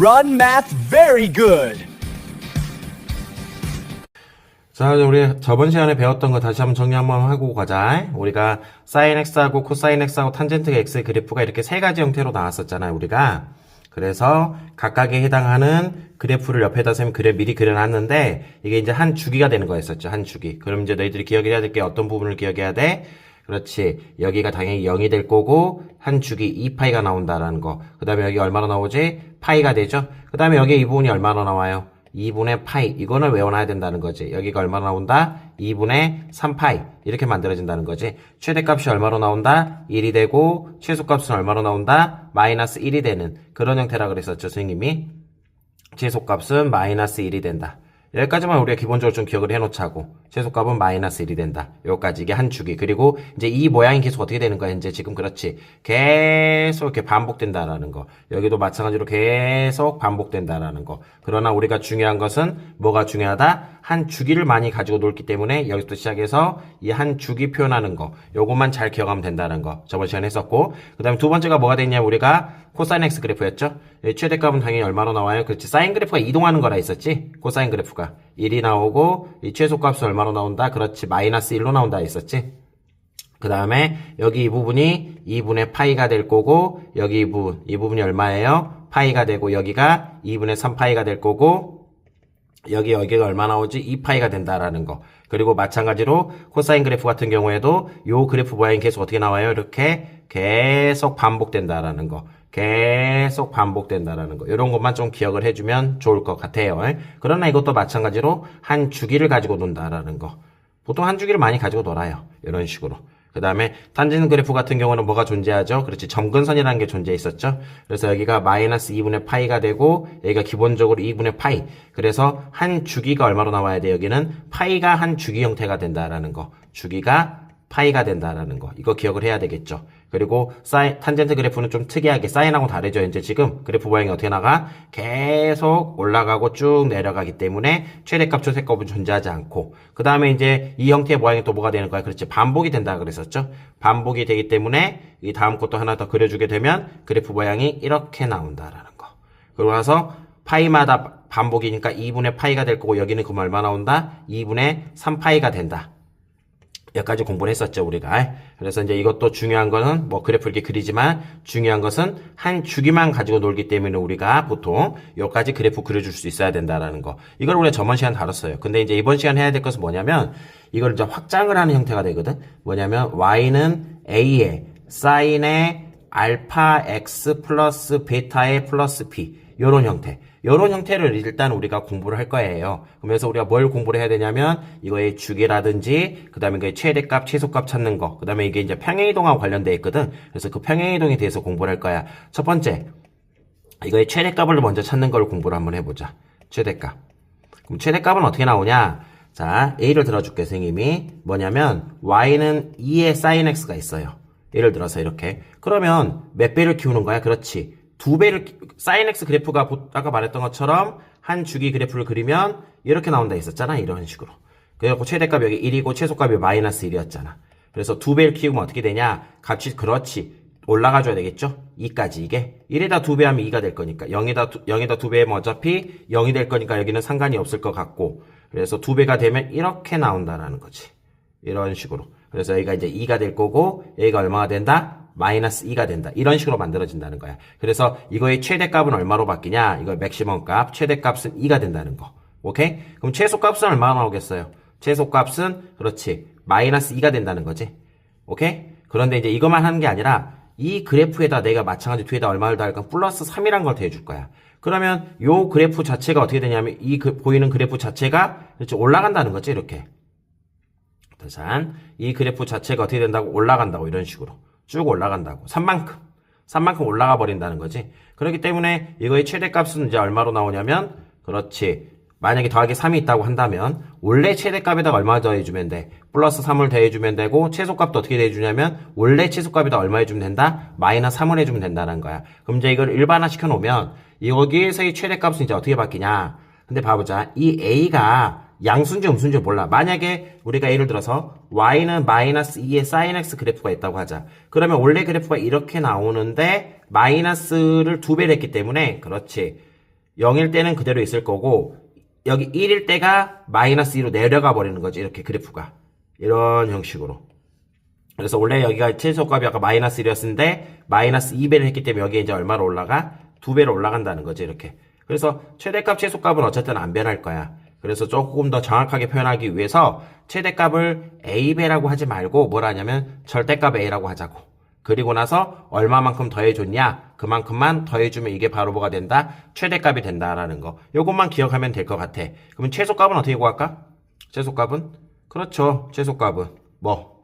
Run math very good. 자, 우리 저번 시간에 배웠던 거 다시 한번 정리 한번 하고 가자. 우리가 사인 x하고 코사인 x하고 탄젠트 x의 그래프가 이렇게 세 가지 형태로 나왔었잖아요, 우리가. 그래서 각각에 해당하는 그래프를 옆에다 세면 그래 미리 그려놨는데 이게 이제 한 주기가 되는 거였었죠, 한 주기. 그럼 이제 너희들이 기억해야 될 게 어떤 부분을 기억해야 돼? 그렇지. 여기가 당연히 0이 될 거고 한 주기 2파이가 나온다라는 거. 그 다음에 여기 얼마나 나오지? 파이가 되죠. 그 다음에 여기 이 부분이 얼마나 나와요? 2분의 파이 이거는 외워놔야 된다는 거지 여기가 얼마나 나온다? 2분의 3파이 이렇게 만들어진다는 거지 최대값이 얼마로 나온다? 1이 되고 최소값은 얼마로 나온다? 마이너스 1이 되는 그런 형태라 그랬었죠 선생님이 최소값은 마이너스 1이 된다 여기까지만 우리가 기본적으로 좀 기억을 해놓자고. 최소값은 마이너스 1이 된다. 여기까지 이게 한 주기. 그리고 이제 이 모양이 계속 어떻게 되는 거야? 이제 지금 그렇지. 계속 이렇게 반복된다라는 거. 여기도 마찬가지로 계속 반복된다라는 거. 그러나 우리가 중요한 것은 뭐가 중요하다? 한 주기를 많이 가지고 놀기 때문에 여기부터 시작해서 이 한 주기 표현하는 거. 요것만 잘 기억하면 된다는 거. 저번 시간에 했었고. 그 다음에 두 번째가 뭐가 됐냐 우리가 코사인 x 그래프였죠? 예, 최대값은 당연히 얼마로 나와요? 그렇지. 사인 그래프가 이동하는 거라 있었지? 코사인 그래프가. 1이 나오고 이 최소값은 얼마로 나온다? 그렇지. 마이너스 1로 나온다 했었지? 그 다음에 여기 이 부분이 2분의 파이가 될 거고 여기 이 부분. 이 부분이 얼마예요? 파이가 되고 여기가 2분의 3파이가 될 거고 여기 여기가 얼마 나오지? 2파이가 된다라는 거. 그리고 마찬가지로 코사인 그래프 같은 경우에도 요 그래프 모양이 계속 어떻게 나와요? 이렇게 계속 반복된다라는 거. 계속 반복된다라는 거. 이런 것만 좀 기억을 해주면 좋을 것 같아요. 그러나 이것도 마찬가지로 한 주기를 가지고 논다라는 거. 보통 한 주기를 많이 가지고 놀아요. 이런 식으로. 그 다음에 탄젠트 그래프 같은 경우는 뭐가 존재하죠? 그렇지. 점근선이라는 게 존재 있었죠? 그래서 여기가 마이너스 2분의 파이가 되고, 여기가 기본적으로 2분의 파이. 그래서 한 주기가 얼마로 나와야 돼? 여기는 파이가 한 주기 형태가 된다라는 거. 주기가 파이가 된다라는 거. 이거 기억을 해야 되겠죠. 그리고 사인, 탄젠트 그래프는 좀 특이하게 사인하고 다르죠. 이제 지금 그래프 모양이 어떻게 나가? 계속 올라가고 쭉 내려가기 때문에 최대값, 최대값은 존재하지 않고 그 다음에 이제 이 형태의 모양이 또 뭐가 되는 거야? 그렇지. 반복이 된다 그랬었죠. 반복이 되기 때문에 이 다음 것도 하나 더 그려주게 되면 그래프 모양이 이렇게 나온다라는 거. 그러고 나서 파이마다 반복이니까 2분의 파이가 될 거고 여기는 그럼 얼마 나온다? 2분의 3파이가 된다. 여기까지 공부를 했었죠, 우리가. 그래서 이제 이것도 중요한 거는 뭐 그래프 이렇게 그리지만 중요한 것은 한 주기만 가지고 놀기 때문에 우리가 보통 여기까지 그래프 그려줄 수 있어야 된다라는 거. 이걸 우리가 저번 시간 다뤘어요. 근데 이제 이번 시간 해야 될 것은 뭐냐면 이걸 이제 확장을 하는 형태가 되거든. 뭐냐면 y는 a의 사인의 알파 x 플러스 베타의 플러스 p 요런 형태. 이런 형태를 일단 우리가 공부를 할 거예요. 그래서 우리가 뭘 공부를 해야 되냐면 이거의 주기라든지 그다음에 그 최대값, 최소값 찾는 거. 그다음에 이게 이제 평행이동하고 관련돼 있거든. 그래서 그 평행이동에 대해서 공부를 할 거야. 첫 번째. 이거의 최대값을 먼저 찾는 걸 공부를 한번 해 보자. 최대값. 그럼 최대값은 어떻게 나오냐? 자, A를 들어줄게, 선생님이. 뭐냐면, Y는 2의 sin X가 있어요. 예를 들어서 이렇게. 그러면 몇 배를 키우는 거야? 그렇지. 두 배를 사인 x 그래프가 아까 말했던 것처럼 한 주기 그래프를 그리면 이렇게 나온다 했었잖아 이런 식으로. 그래갖고 최대값이 여기 1이고 최소값이 마이너스 1이었잖아. 그래서 두 배를 키우면 어떻게 되냐? 값이 그렇지. 올라가줘야 되겠죠? 2까지 이게. 1에다 두 배 하면 2가 될 거니까. 0에다, 0에다 두 배 하면 어차피 0이 될 거니까 여기는 상관이 없을 것 같고. 그래서 두 배가 되면 이렇게 나온다라는 거지. 이런 식으로. 그래서 여기가 이제 2가 될 거고 여기가 얼마가 된다? 마이너스 2가 된다. 이런 식으로 만들어진다는 거야. 그래서 이거의 최대값은 얼마로 바뀌냐? 이거 맥시멈 값, 최대값은 2가 된다는 거. 오케이? 그럼 최소값은 얼마나 나오겠어요? 최소값은 그렇지. 마이너스 2가 된다는 거지. 오케이? 그런데 이제 이것만 하는 게 아니라 이 그래프에다 내가 마찬가지 뒤에다 얼마를 더할까? 플러스 3이란 걸 더해줄 거야. 그러면 요 그래프 자체가 어떻게 되냐면 이 그, 보이는 그래프 자체가 그렇지 올라간다는 거지 이렇게. 자산 이 그래프 자체가 어떻게 된다고 올라간다고 이런 식으로. 쭉 올라간다고. 3만큼. 3만큼 올라가 버린다는 거지. 그렇기 때문에 이거의 최대값은 이제 얼마로 나오냐면, 그렇지. 만약에 더하기 3이 있다고 한다면, 원래 최대값에다 얼마 더해주면 돼? 플러스 3을 더해주면 되고, 최소값도 어떻게 더해주냐면, 원래 최소값에다 얼마 해주면 된다? 마이너스 3을 해주면 된다는 거야. 그럼 이제 이걸 일반화 시켜놓으면, 여기에서의 최대값은 이제 어떻게 바뀌냐? 근데 봐보자. 이 A가 양수인지 음수인지 몰라. 만약에 우리가 예를 들어서 y는 마이너스 2의 sin x 그래프가 있다고 하자. 그러면 원래 그래프가 이렇게 나오는데 마이너스를 두 배를 했기 때문에 그렇지. 0일 때는 그대로 있을 거고 여기 1일 때가 마이너스 2로 내려가 버리는 거지 이렇게 그래프가 이런 형식으로 그래서 원래 여기가 최소값이 아까 마이너스 1이었는데 마이너스 2배를 했기 때문에 여기에 이제 얼마로 올라가? 2배로 올라간다는 거지 이렇게 그래서 최대값 최소값은 어쨌든 안 변할 거야 그래서 조금 더 정확하게 표현하기 위해서 최대값을 A배라고 하지 말고 뭐라 하냐면 절대값 A라고 하자고. 그리고 나서 얼마만큼 더해줬냐? 그만큼만 더해주면 이게 바로 뭐가 된다? 최대값이 된다라는 거. 요것만 기억하면 될 것 같아. 그러면 최소값은 어떻게 구할까? 최소값은? 그렇죠. 최소값은 뭐?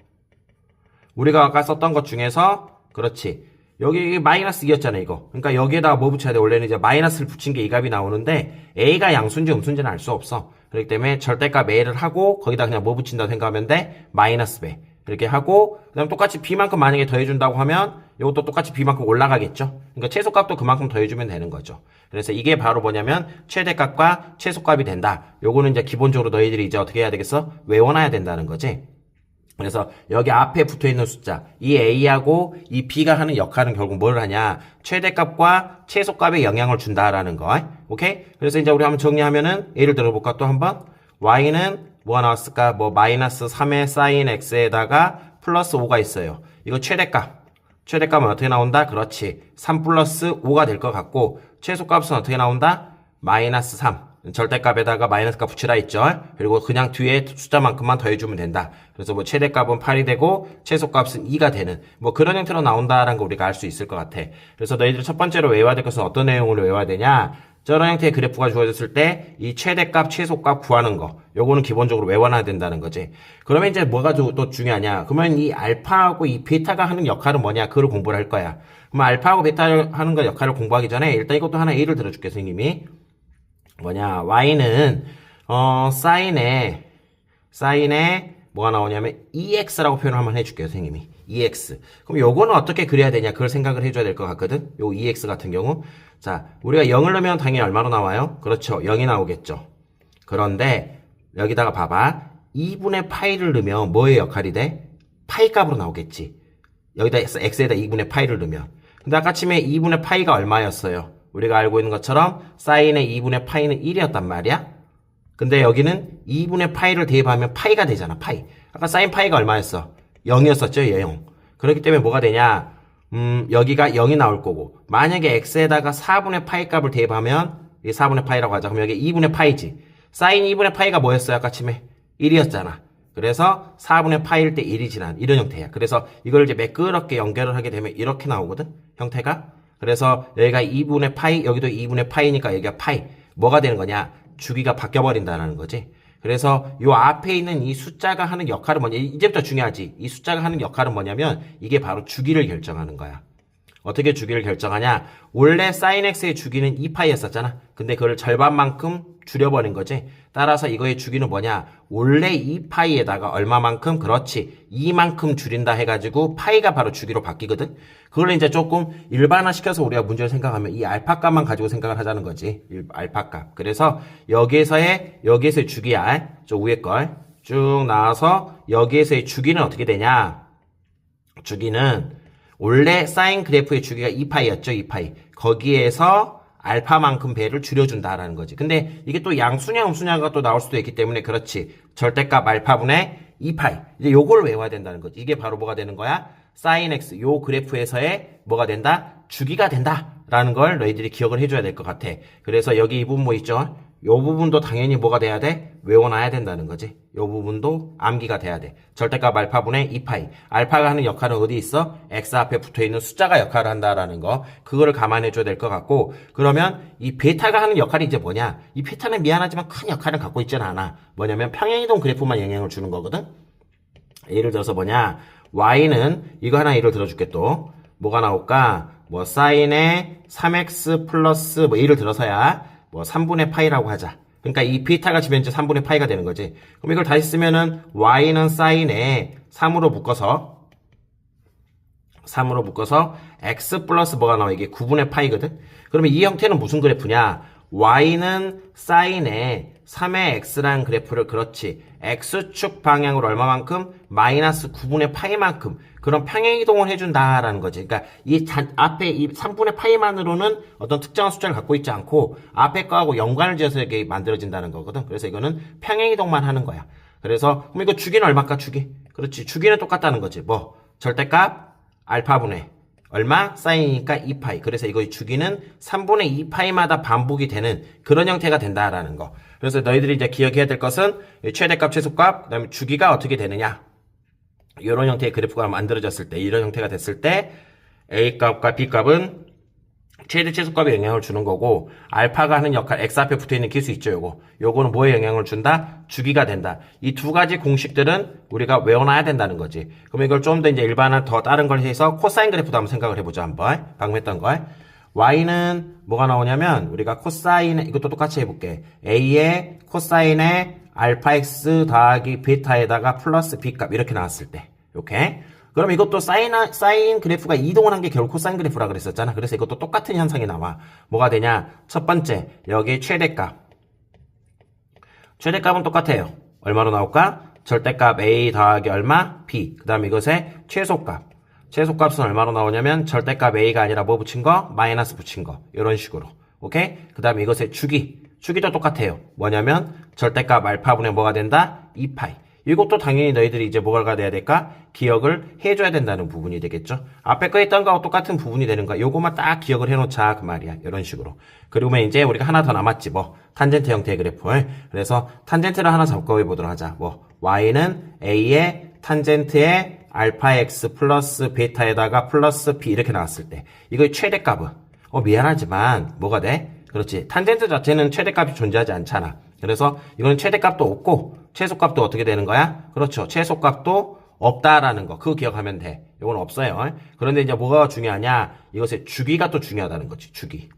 우리가 아까 썼던 것 중에서 그렇지 여기 마이너스 2였잖아 이거. 그러니까 여기에다가 뭐 붙여야 돼? 원래는 이제 마이너스를 붙인 게 이 값이 나오는데 a가 양수인지 음수인지는 알 수 없어. 그렇기 때문에 절대값 a를 하고 거기다 그냥 뭐 붙인다고 생각하면 돼? 마이너스 배 이렇게 하고 그다음 똑같이 b만큼 만약에 더해준다고 하면 이것도 똑같이 b만큼 올라가겠죠? 그러니까 최소값도 그만큼 더해주면 되는 거죠. 그래서 이게 바로 뭐냐면 최대값과 최소값이 된다. 요거는 이제 기본적으로 너희들이 이제 어떻게 해야 되겠어? 외워놔야 된다는 거지 그래서 여기 앞에 붙어 있는 숫자, 이 A하고 이 B가 하는 역할은 결국 뭘 하냐? 최대값과 최소값에 영향을 준다라는 거. 오케이? 그래서 이제 우리 한번 정리하면은 예를 들어볼까 또 한번? Y는 뭐가 나왔을까? 뭐 마이너스 3의 사인 X에다가 플러스 5가 있어요. 이거 최대값. 최대값은 어떻게 나온다? 그렇지. 3 플러스 5가 될 것 같고 최소값은 어떻게 나온다? 마이너스 3. 절대값에다가 마이너스 값 붙이라 했죠. 그리고 그냥 뒤에 숫자만큼만 더해주면 된다. 그래서 뭐 최대값은 8이 되고 최소값은 2가 되는 뭐 그런 형태로 나온다라는 거 우리가 알 수 있을 것 같아. 그래서 너희들 첫 번째로 외워야 될 것은 어떤 내용을 외워야 되냐? 저런 형태의 그래프가 주어졌을 때 이 최대값, 최소값 구하는 거 요거는 기본적으로 외워놔야 된다는 거지. 그러면 이제 뭐가 또, 또 중요하냐? 그러면 이 알파하고 이 베타가 하는 역할은 뭐냐? 그걸 공부를 할 거야. 그럼 알파하고 베타 하는 거 역할을 공부하기 전에 일단 이것도 하나 예를 들어줄게, 선생님이. 뭐냐 y는 어 사인에 사인에 뭐가 나오냐면 ex라고 표현을 한번 해줄게요 선생님이. ex. 그럼 요거는 어떻게 그려야 되냐 그걸 생각을 해줘야 될 것 같거든. 요 ex 같은 경우. 자 우리가 0을 넣으면 당연히 얼마로 나와요? 그렇죠. 0이 나오겠죠. 그런데 여기다가 봐봐. 2분의 파이를 넣으면 뭐의 역할이 돼? 파이 값으로 나오겠지. 여기다 x에다 2분의 파이를 넣으면. 근데 아까 침에 2분의 파이가 얼마였어요 우리가 알고 있는 것처럼 사인의 2분의 파이는 1이었단 말이야. 근데 여기는 2분의 파이를 대입하면 파이가 되잖아, 파이. 아까 사인 파이가 얼마였어? 0이었었죠, 예, 0. 그렇기 때문에 뭐가 되냐? 음, 여기가 0이 나올 거고. 만약에 x에다가 4분의 파이 값을 대입하면, 이게 4분의 파이라고 하자. 그럼 여기 2분의 파이지. 사인 2분의 파이가 뭐였어요, 아까 침에? 1이었잖아. 그래서 4분의 파이일 때 1이 지난 이런 형태야. 그래서 이걸 이제 매끄럽게 연결을 하게 되면 이렇게 나오거든? 형태가? 그래서 여기가 2분의 파이, 여기도 2분의 파이니까 여기가 파이. 뭐가 되는 거냐? 주기가 바뀌어버린다는 거지. 그래서 요 앞에 있는 이 숫자가 하는 역할은 뭐냐? 이제부터 중요하지. 이 숫자가 하는 역할은 뭐냐면 이게 바로 주기를 결정하는 거야. 어떻게 주기를 결정하냐? 원래 sin x의 주기는 2파이였었잖아. 근데 그걸 절반만큼 줄여버린 거지. 따라서 이거의 주기는 뭐냐? 원래 2파이에다가 얼마만큼? 그렇지. 2만큼 줄인다 해가지고 파이가 바로 주기로 바뀌거든. 그걸 이제 조금 일반화시켜서 우리가 문제를 생각하면 이 알파 값만 가지고 생각을 하자는 거지. 알파 값. 그래서 여기에서의 여기에서의 주기야. 저 위에 걸 쭉 나와서 여기에서의 주기는 어떻게 되냐? 주기는 원래 사인 그래프의 주기가 2파이였죠, 2파이. 거기에서 알파만큼 배를 줄여준다라는 거지. 근데 이게 또 양수냐 음수냐가 또 나올 수도 있기 때문에 그렇지. 절대값 알파분의 2파이. 이제 요걸 외워야 된다는 거지. 이게 바로 뭐가 되는 거야? 사인 x 요 그래프에서의 뭐가 된다? 주기가 된다라는 걸 너희들이 기억을 해줘야 될 것 같아. 그래서 여기 이 부분 뭐 있죠? 요 부분도 당연히 뭐가 돼야 돼? 외워놔야 된다는 거지. 요 부분도 암기가 돼야 돼. 절대값 알파분의 2파이. 알파가 하는 역할은 어디 있어? x 앞에 붙어 있는 숫자가 역할을 한다라는 거. 그거를 감안해 줘야 될 것 같고. 그러면 이 베타가 하는 역할이 이제 뭐냐? 이 베타는 미안하지만 큰 역할을 갖고 있지는 않아. 뭐냐면 평행이동 그래프만 영향을 주는 거거든. 예를 들어서 뭐냐? y는 이거 하나 예를 들어줄게 또. 뭐가 나올까? 뭐 사인의 3x 플러스 뭐 예를 들어서야 뭐 3분의 파이라고 하자. 그러니까 이 베타가 지면 이제 3분의 파이가 되는 거지. 그럼 이걸 다시 쓰면은 y는 사인에 3으로 묶어서 3으로 묶어서 x 플러스 뭐가 나와 이게 9분의 파이거든. 그러면 이 형태는 무슨 그래프냐? y는 사인에 3의 x라는 그래프를 그렇지 x축 방향으로 얼마만큼 마이너스 9분의 파이만큼 그런 평행 이동을 해준다라는 거지. 그러니까 이 잔- 앞에 이 3분의 파이만으로는 어떤 특정한 숫자를 갖고 있지 않고 앞에 거하고 연관을 지어서 이게 만들어진다는 거거든. 그래서 이거는 평행 이동만 하는 거야. 그래서 그럼 이거 주기는 얼마까 주기? 그렇지. 주기는 똑같다는 거지. 뭐 절대값 알파분의 얼마? 사인이니까 2파이. 그래서 이거 주기는 3분의 2파이마다 반복이 되는 그런 형태가 된다라는 거. 그래서 너희들이 이제 기억해야 될 것은 이 최대값, 최소값, 그 다음에 주기가 어떻게 되느냐. 이런 형태의 그래프가 만들어졌을 때, 이런 형태가 됐을 때, A값과 B값은 최대 최소값에 영향을 주는 거고, 알파가 하는 역할, X 앞에 붙어 있는 기수 있죠, 요거. 요거는 뭐에 영향을 준다? 주기가 된다. 이 두 가지 공식들은 우리가 외워놔야 된다는 거지. 그럼 이걸 좀 더 이제 일반화 더 다른 걸 해서 코사인 그래프도 한번 생각을 해보자, 한번. 방금 했던 걸. Y는 뭐가 나오냐면, 우리가 코사인, 이것도 똑같이 해볼게. A의 코사인의 알파 X 더하기 베타에다가 플러스 B값, 이렇게 나왔을 때. 이렇게. 그럼 이것도 사인, 사인 그래프가 이동을 한 게 결국 코사인 그래프라 그랬었잖아. 그래서 이것도 똑같은 현상이 나와. 뭐가 되냐? 첫 번째, 여기 최대값. 최대값은 똑같아요. 얼마로 나올까? 절대값 A 더하기 얼마? B. 그 다음 이것의 최소값. 최소값은 얼마로 나오냐면 절대값 A가 아니라 뭐 붙인 거? 마이너스 붙인 거. 이런 식으로. 오케이? 그 다음 이것의 주기. 주기도 똑같아요. 뭐냐면 절대값 알파분의 뭐가 된다? 2파이. 이것도 당연히 너희들이 이제 뭐가 돼야 될까? 기억을 해줘야 된다는 부분이 되겠죠. 앞에 거 있던 거하고 똑같은 부분이 되는 거야. 요거만 딱 기억을 해놓자 그 말이야. 이런 식으로. 그리고면 이제 우리가 하나 더 남았지 뭐 탄젠트 형태의 그래프를. 그래서 탄젠트를 하나 잡고 해보도록 하자. 뭐 y는 a의 탄젠트의 알파 x 플러스 베타에다가 플러스 b 이렇게 나왔을 때 이거의 최대값은 어 미안하지만 뭐가 돼? 그렇지. 탄젠트 자체는 최대값이 존재하지 않잖아. 그래서 이거는 최대값도 없고 최소값도 어떻게 되는 거야? 그렇죠. 최소값도 없다라는 거. 그거 기억하면 돼. 이건 없어요. 그런데 이제 뭐가 중요하냐? 이것의 주기가 또 중요하다는 거지. 주기.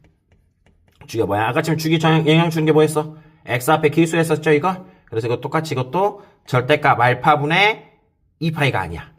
주기가 뭐야? 아까 지금 주기 정- 영향 주는 게 뭐였어? x 앞에 기수했었죠, 이거? 그래서 이거 똑같이 이것도 절대값 알파분의 2파이가 아니야.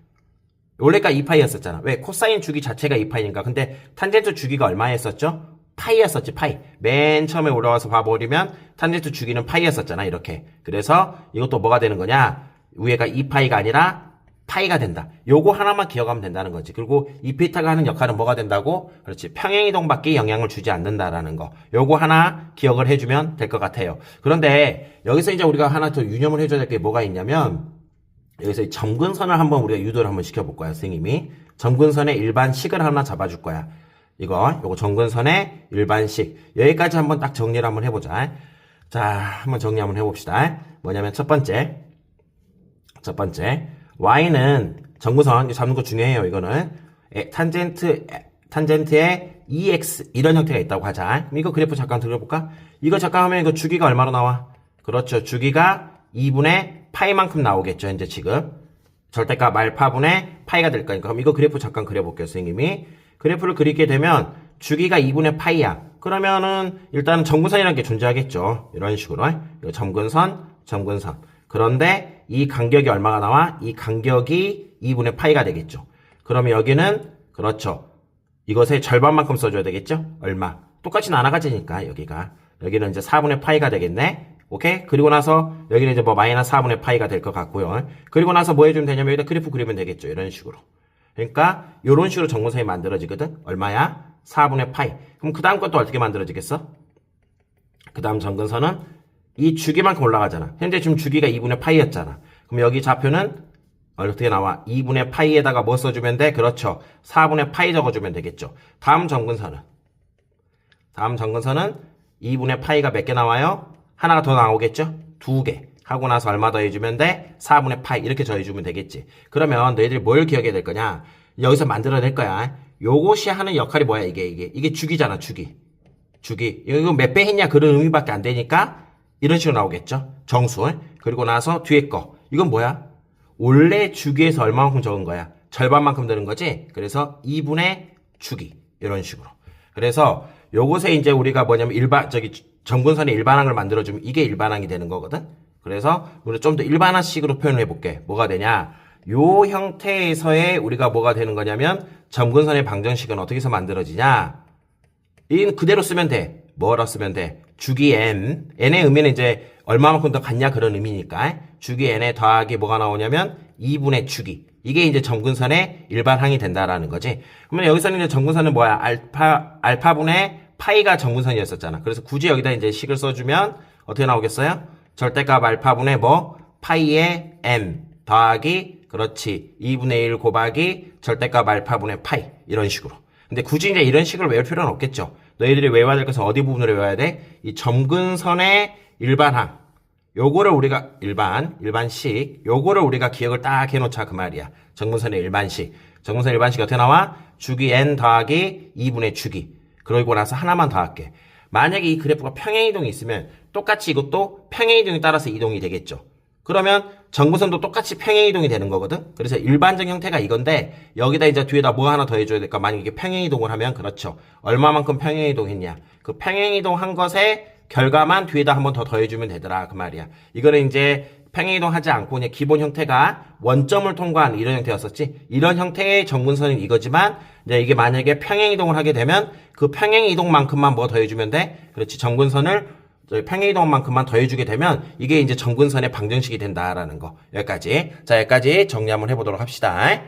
원래가 2파이였었잖아. 왜? 코사인 주기 자체가 2파이니까. 근데 탄젠트 주기가 얼마였었죠? 파이였었지, 파이. 맨 처음에 올라와서 봐버리면 탄젠트 주기는 파이였었잖아, 이렇게. 그래서 이것도 뭐가 되는 거냐? 위에가 2파이가 아니라 파이가 된다. 요거 하나만 기억하면 된다는 거지. 그리고 이 베타가 하는 역할은 뭐가 된다고? 그렇지. 평행이동밖에 영향을 주지 않는다라는 거. 요거 하나 기억을 해주면 될 것 같아요. 그런데 여기서 이제 우리가 하나 더 유념을 해줘야 될 게 뭐가 있냐면 여기서 이 점근선을 한번 우리가 유도를 한번 시켜볼 거야, 선생님이. 점근선의 일반식을 하나 잡아줄 거야. 이거, 요거 점근선의 일반식. 여기까지 한번 딱 정리를 한번 해보자. 자, 한번 정리 한번 해봅시다. 뭐냐면 첫 번째. 첫 번째. Y는 이거 잡는 거 중요해요, 이거는. 에, 탄젠트, 에, 탄젠트에 EX, 이런 형태가 있다고 하자. 이거 그래프 잠깐 들어볼까? 이거 잠깐 하면 이거 주기가 얼마로 나와? 그렇죠. 주기가 2분의 파이만큼 나오겠죠, 이제 지금. 절대값 알파분의 파이가 될 거니까. 그럼 이거 그래프 잠깐 그려볼게요, 선생님이. 그래프를 그리게 되면 주기가 2분의 파이야. 그러면은 일단은 점근선이라는 게 존재하겠죠. 이런 식으로. 점근선, 점근선. 그런데 이 간격이 얼마가 나와? 이 간격이 2분의 파이가 되겠죠. 그러면 여기는 그렇죠. 이것의 절반만큼 써줘야 되겠죠? 얼마? 똑같이 나눠가지니까 여기가 여기는 이제 4분의 파이가 되겠네. 오케이? 그리고 나서 여기는 이제 뭐 마이너스 4분의 파이가 될 것 같고요. 그리고 나서 뭐 해주면 되냐면 여기다 그래프 그리면 되겠죠. 이런 식으로. 그러니까 이런 식으로 정근선이 만들어지거든. 얼마야? 4분의 파이. 그럼 그 다음 것도 어떻게 만들어지겠어? 그 다음 정근선은 이 주기만큼 올라가잖아. 현재 지금 주기가 2분의 파이였잖아. 그럼 여기 좌표는 어떻게 나와? 2분의 파이에다가 뭐 써주면 돼? 그렇죠. 4분의 파이 적어주면 되겠죠. 다음 정근선은? 다음 정근선은 2분의 파이가 몇 개 나와요? 하나가 더 나오겠죠? 두 개. 하고 나서 얼마 더 해주면 돼? 4분의 파이. 이렇게 더해주면 되겠지. 그러면 너희들이 뭘 기억해야 될 거냐? 여기서 만들어낼 거야. 요것이 하는 역할이 뭐야, 이게, 이게. 이게 주기잖아, 주기. 주기. 이거 몇 배 했냐? 그런 의미밖에 안 되니까 이런 식으로 나오겠죠? 정수. 그리고 나서 뒤에 거. 이건 뭐야? 원래 주기에서 얼마만큼 적은 거야? 절반만큼 드는 거지? 그래서 2분의 주기. 이런 식으로. 그래서 요것에 이제 우리가 뭐냐면 일반, 저기 정근선의 일반항을 만들어주면 이게 일반항이 되는 거거든? 그래서 우리 좀 더 일반화식으로 표현을 해볼게. 뭐가 되냐? 요 형태에서의 우리가 뭐가 되는 거냐면 점근선의 방정식은 어떻게 해서 만들어지냐? 이 그대로 쓰면 돼. 뭐라 쓰면 돼? 주기 n. n의 의미는 이제 얼마만큼 더 같냐 그런 의미니까. 주기 n에 더하기 뭐가 나오냐면 2분의 주기. 이게 이제 점근선의 일반항이 된다라는 거지. 그러면 여기서는 이제 점근선은 뭐야? 알파, 알파분의 파이가 점근선이었었잖아. 그래서 굳이 여기다 이제 식을 써주면 어떻게 나오겠어요? 절대값 알파분의 뭐? 파이의 m 더하기 그렇지 2분의 1 곱하기 절대값 알파분의 파이 이런 식으로. 근데 굳이 이제 이런 식으로 외울 필요는 없겠죠. 너희들이 외워야 될 것은 어디 부분을 외워야 돼? 이 점근선의 일반항. 요거를 우리가 일반, 일반식. 요거를 우리가 기억을 딱 해놓자 그 말이야. 점근선의 일반식. 점근선 일반식 어떻게 나와? 주기 n 더하기 2분의 주기. 그러고 나서 하나만 더 할게. 만약에 이 그래프가 평행이동이 있으면 똑같이 이것도 평행이동에 따라서 이동이 되겠죠. 그러면 정근선도 똑같이 평행이동이 되는 거거든. 그래서 일반적 형태가 이건데 여기다 이제 뒤에다 뭐 하나 더 해줘야 될까? 만약에 평행이동을 하면 그렇죠. 얼마만큼 평행이동했냐? 그 평행이동 한 것의 결과만 뒤에다 한번 더 더해주면 되더라 그 말이야. 이거는 이제 평행이동 하지 않고 그냥 기본 형태가 원점을 통과한 이런 형태였었지. 이런 형태의 정근선은 이거지만 이제 이게 만약에 평행 이동을 하게 되면 그 평행 이동만큼만 뭐 더해주면 돼? 그렇지. 정근선을 저희 평행 이동만큼만 더해주게 되면 이게 이제 정근선의 방정식이 된다라는 거. 여기까지. 자, 여기까지 정리 한번 해보도록 합시다.